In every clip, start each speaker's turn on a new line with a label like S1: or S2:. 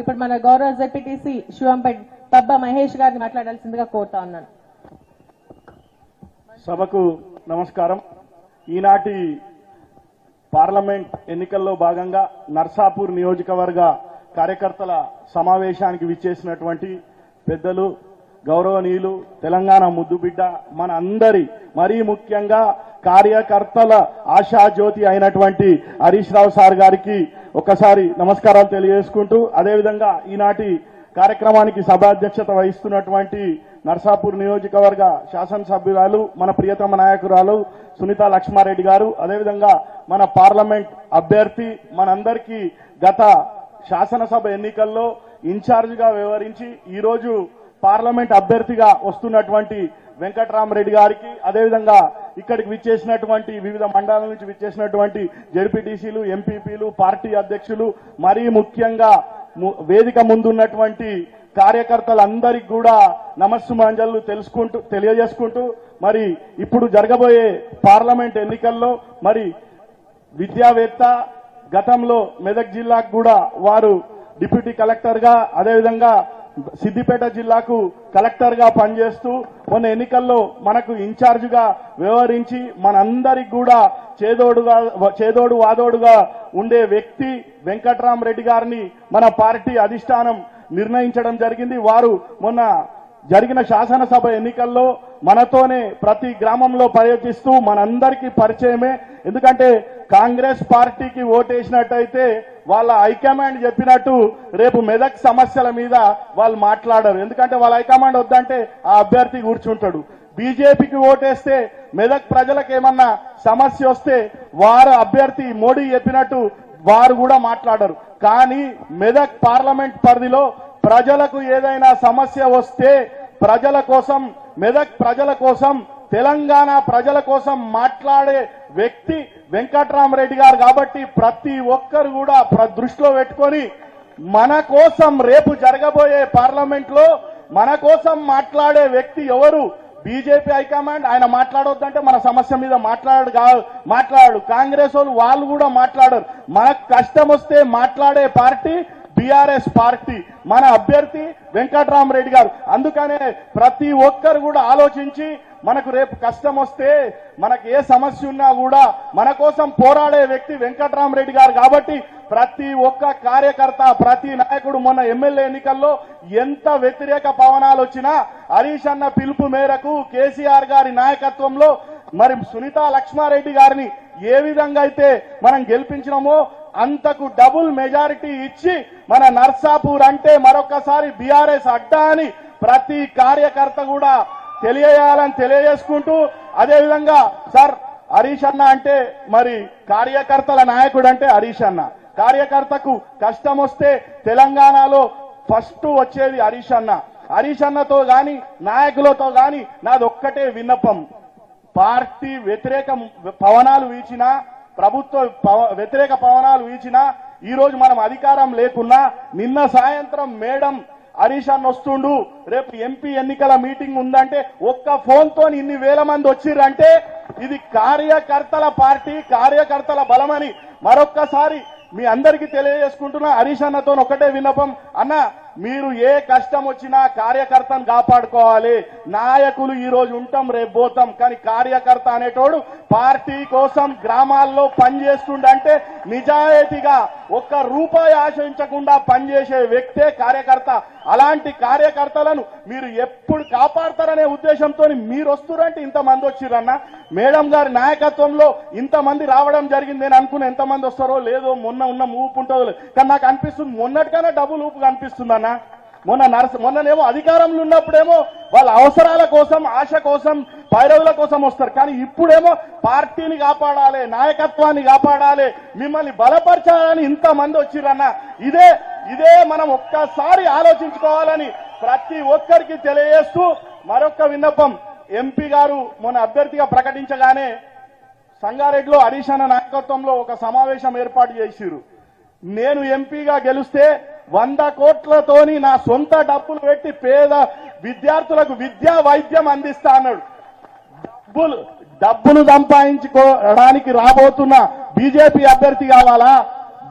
S1: ఇప్పుడు మన గౌరవ జెపిటిసి శివంపేట్ పబ్బ మహేష్ గారిని మాట్లాడాల్సిందిగా కోరుతా ఉన్నాను.
S2: సభకు నమస్కారం. ఈనాటి పార్లమెంట్ ఎన్నికల్లో భాగంగా నర్సాపూర్ నియోజకవర్గ కార్యకర్తల సమావేశానికి విచ్చేసినటువంటి పెద్దలు గౌరవనీయులు తెలంగాణ ముద్దుబిడ్డ మన అందరి మరీ ముఖ్యంగా కార్యకర్తల ఆశాజ్యోతి అయినటువంటి హరీష్ రావు సార్ గారికి ఒకసారి నమస్కారాలు తెలియజేసుకుంటూ అదేవిధంగా ఈనాటి కార్యక్రమానికి సభాధ్యక్షత వహిస్తున్నటువంటి నర్సాపూర్ నియోజకవర్గ శాసనసభ్యురాలు మన ప్రియతమ నాయకురాలు సునీత లక్ష్మారెడ్డి గారు అదేవిధంగా మన పార్లమెంట్ అభ్యర్థి మనందరికీ గత శాసనసభ ఎన్నికల్లో ఇన్ఛార్జిగా వ్యవహరించి ఈరోజు పార్లమెంట్ అభ్యర్థిగా వస్తున్నటువంటి వెంకట్రామరెడ్డి గారికి అదేవిధంగా ఇక్కడికి విచ్చేసినటువంటి వివిధ మండలాల నుంచి విచ్చేసినటువంటి జడ్పీటీసీలు ఎంపీపీలు పార్టీ అధ్యక్షులు మరీ ముఖ్యంగా వేదిక ముందున్నటువంటి కార్యకర్తలందరికీ కూడా నమస్సుమాంజలు తెలుసుకుంటూ తెలియజేసుకుంటూ మరి ఇప్పుడు జరగబోయే పార్లమెంట్ ఎన్నికల్లో మరి విద్యావేత్త గతంలో మెదక్ జిల్లాకు కూడా వారు డిప్యూటీ కలెక్టర్గా అదేవిధంగా సిద్దిపేట జిల్లాకు కలెక్టర్గా పనిచేస్తూ కొన్ని ఎన్నికల్లో మనకు ఇన్ఛార్జ్గా వ్యవహరించి మనందరికి కూడా చేదోడుగా చేదోడు వాదోడుగా ఉండే వ్యక్తి వెంకట్రామరెడ్డి గారిని మన పార్టీ అధిష్టానం నిర్ణయించడం జరిగింది. వారు మొన్న జరిగిన శాసనసభ ఎన్నికల్లో మనతోనే ప్రతి గ్రామంలో పర్యటిస్తూ మనందరికీ పరిచయమే. ఎందుకంటే కాంగ్రెస్ పార్టీకి ఓటేసినట్టయితే వాళ్ళ హైకమాండ్ చెప్పినట్టు రేపు మెదక్ సమస్యల మీద వాళ్ళు మాట్లాడరు. ఎందుకంటే వాళ్ళ హైకమాండ్ వద్దంటే ఆ అభ్యర్థి కూర్చుంటాడు. బీజేపీకి ఓటేస్తే మెదక్ ప్రజలకు ఏమన్నా సమస్య వస్తే వారు అభ్యర్థి మోడీ చెప్పినట్టు వారు కూడా మాట్లాడరు. కానీ మెదక్ పార్లమెంట్ పరిధిలో ప్రజలకు ఏదైనా సమస్య వస్తే ప్రజల కోసం మెదక్ ప్రజల కోసం తెలంగాణ ప్రజల కోసం మాట్లాడే వ్యక్తి వెంకట్రామరెడ్డి గారు కాబట్టి ప్రతి ఒక్కరు కూడా దృష్టిలో పెట్టుకొని మన కోసం రేపు జరగబోయే పార్లమెంట్లో మన కోసం మాట్లాడే వ్యక్తి ఎవరు? BJP high command. ఆయన మాట్లాడొద్దంటే మన సమస్య మీద మాట్లాడు కాదు మాట్లాడు. కాంగ్రెస్ వాళ్ళు వాళ్ళు కూడా మాట్లాడరు. మనకు కష్టం వస్తే మాట్లాడే పార్టీ బీఆర్ఎస్ పార్టీ. మన అభ్యర్థి వెంకట్రామరెడ్డి గారు. అందుకనే ప్రతి ఒక్కరు కూడా ఆలోచించి మనకు రేపు కష్టం వస్తే మనకు ఏ సమస్య ఉన్నా కూడా మన కోసం పోరాడే వ్యక్తి వెంకట్రామరెడ్డి గారు కాబట్టి ప్రతి ఒక్క కార్యకర్త ప్రతి నాయకుడు మొన్న ఎమ్మెల్యే ఎన్నికల్లో ఎంత వ్యతిరేక పవనాలు వచ్చినా హరీష్ అన్న పిలుపు మేరకు కేసీఆర్ గారి నాయకత్వంలో మరి సునీత లక్ష్మారెడ్డి గారిని ఏ విధంగా అయితే మనం గెలిపించినామో అంతకు డబుల్ మెజారిటీ ఇచ్చి మన నర్సాపూర్ అంటే మరొకసారి బీఆర్ఎస్ అడ్డా అని ప్రతి కార్యకర్త కూడా తెలియజేయాలని తెలియజేసుకుంటూ అదేవిధంగా సార్ హరీష్ అన్న అంటే మరి కార్యకర్తల నాయకుడు అంటే హరీష్ అన్న. కార్యకర్తకు కష్టం వస్తే తెలంగాణలో ఫస్ట్ వచ్చేది హరీష్ అన్న. హరీష్ అన్నతో గాని నాయకులతో గాని నాది ఒక్కటే విన్నపం. పార్టీ వ్యతిరేక పవనాలు వీచినా ప్రభుత్వ పవ- వ్యతిరేక పవనాలు వీచినా ఈ రోజు మనం అధికారం లేకున్నా నిన్న సాయంత్రం మేడం హరీష్ అన్న వస్తుండు రేపు ఎంపీ ఎన్నికల మీటింగ్ ఉందంటే ఒక్క ఫోన్తో ఇన్ని వేల మంది వచ్చిర్రంటే ఇది కార్యకర్తల పార్టీ కార్యకర్తల బలమని. మరొక్కసారి మీ అందరికీ తెలియజేసుకుంటున్నా హరీష్ అన్నతో ఒకటే విన్నపం. అన్న మీరు ఏ కష్టం వచ్చినా కార్యకర్తను కాపాడుకోవాలి. నాయకులు ఈ రోజు ఉంటాం రేపు పోతాం. కానీ కార్యకర్త అనేటోడు పార్టీ కోసం గ్రామాల్లో పనిచేస్తుండంటే నిజాయితీగా ఒక్క రూపాయి ఆశించకుండా పనిచేసే వ్యక్తే కార్యకర్త. అలాంటి కార్యకర్తలను మీరు ఎప్పుడు కాపాడతారనే ఉద్దేశంతో మీరు వస్తురంటే ఇంతమంది వచ్చిరన్న మేడం గారి నాయకత్వంలో ఇంతమంది రావడం జరిగింది నేను అనుకున్న ఎంతమంది వస్తారో లేదో మొన్న ఉన్న ఊపు ఉంటుందో కానీ నాకు అనిపిస్తుంది మొన్నటికన్నా డబుల్ ఊపు కనిపిస్తుంది అన్న మొన్న నర్స మొన్ననేమో అధికారంలో ఉన్నప్పుడేమో వాళ్ళ అవసరాల కోసం ఆశ కోసం పైరవుల కోసం వస్తారు. కానీ ఇప్పుడేమో పార్టీని కాపాడాలి నాయకత్వాన్ని కాపాడాలి మిమ్మల్ని బలపరచాలని ఇంతమంది వచ్చిరన్న ఇదే ఇదే మనం ఒక్కసారి ఆలోచించుకోవాలని ప్రతి ఒక్కరికి తెలియజేస్తూ మరొక విన్నపం. ఎంపీ గారు మొన్న అభ్యర్థిగా ప్రకటించగానే సంగారెడ్డిలో అడిషన నాయకత్వంలో ఒక సమావేశం ఏర్పాటు చేసిరు నేను ఎంపీగా గెలిస్తే వంద కోట్లతోని నా సొంత డబ్బులు పెట్టి పేద విద్యార్థులకు విద్యా వైద్యం అందిస్తా అన్నాడు. డబ్బులు డబ్బులు సంపాదించుకోవడానికి రాబోతున్న బీజేపీ అభ్యర్థి కావాలా?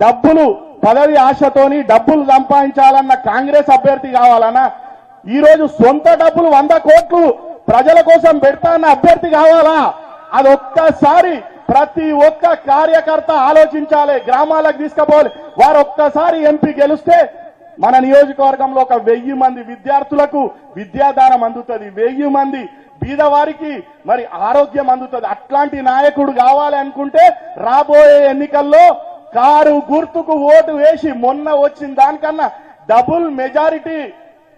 S2: డబ్బులు పదవి ఆశతోని డబ్బులు సంపాదించాలన్న కాంగ్రెస్ అభ్యర్థి కావాలన్నా ఈ రోజు సొంత డబ్బులు వంద కోట్లు ప్రజల కోసం పెడతా అన్న అభ్యర్థి కావాలా? అది ఒక్కసారి ప్రతి ఒక్క కార్యకర్త ఆలోచించాలి గ్రామాలకు తీసుకుపోవాలి. వారు ఒక్కసారి ఎంపీ గెలిస్తే మన నియోజకవర్గంలో ఒక వెయ్యి మంది విద్యార్థులకు విద్యాదానం అందుతుంది. వెయ్యి మంది బీదవారికి మరి ఆరోగ్యం అందుతుంది. అట్లాంటి నాయకుడు కావాలి అనుకుంటే రాబోయే ఎన్నికల్లో కారు గుర్తుకు ఓటు వేసి మొన్న వచ్చిన దానికన్నా డబుల్ మెజారిటీ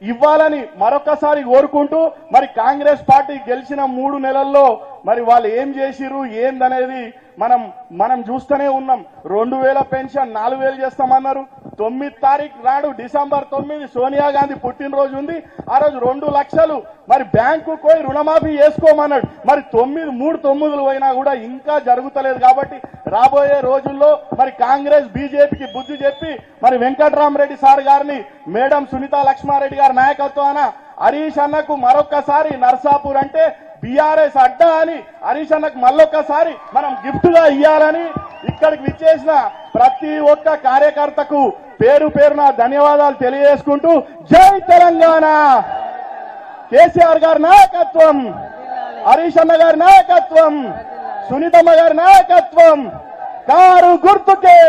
S2: ఇవ్వాలని మరొకసారి కోరుకుంటూ మరి కాంగ్రెస్ పార్టీ గెలిచిన మూడు నెలల్లో మరి వాళ్ళు ఏం చేసిరు ఏందనేది మనం మనం చూస్తూనే ఉన్నాం. రెండు వేల పెన్షన్ నాలుగు వేలు చేస్తామన్నారు. తొమ్మిది తారీఖు నాడు డిసెంబర్ తొమ్మిది సోనియా గాంధీ పుట్టినరోజు ఉంది. ఆ రోజు రెండు లక్షలు. మరి బ్యాంకు పోయి రుణమాఫీ చేసుకోమన్నాడు. మరి తొమ్మిది మూడు తొమ్మిదిలు పోయినా కూడా ఇంకా జరుగుతలేదు కాబట్టి రాబోయే రోజుల్లో మరి కాంగ్రెస్ బీజేపీకి బుద్ధి చెప్పి మరి వెంకటరామరెడ్డి సార్ గారిని మేడం సునీతా లక్ష్మారెడ్డి గారి నాయకత్వాన హరీష్ అన్నకు మరొక్కసారి నర్సాపూర్ అంటే బీఆర్ఎస్ అడ్డా అని హరీష్ అన్నకు మళ్ళొక్కసారి మనం గిఫ్ట్గా ఇయ్యాలని ఇక్కడికి విచ్చేసిన ప్రతి ఒక్క కార్యకర్తకు పేరు పేరున ధన్యవాదాలు తెలియజేసుకుంటూ జై తెలంగాణ. కేసీఆర్ గారి నాయకత్వం హరీష్ అన్న గారి నాయకత్వం సునీతమ్మ గారి నాయకత్వం కారు గుర్తుకే.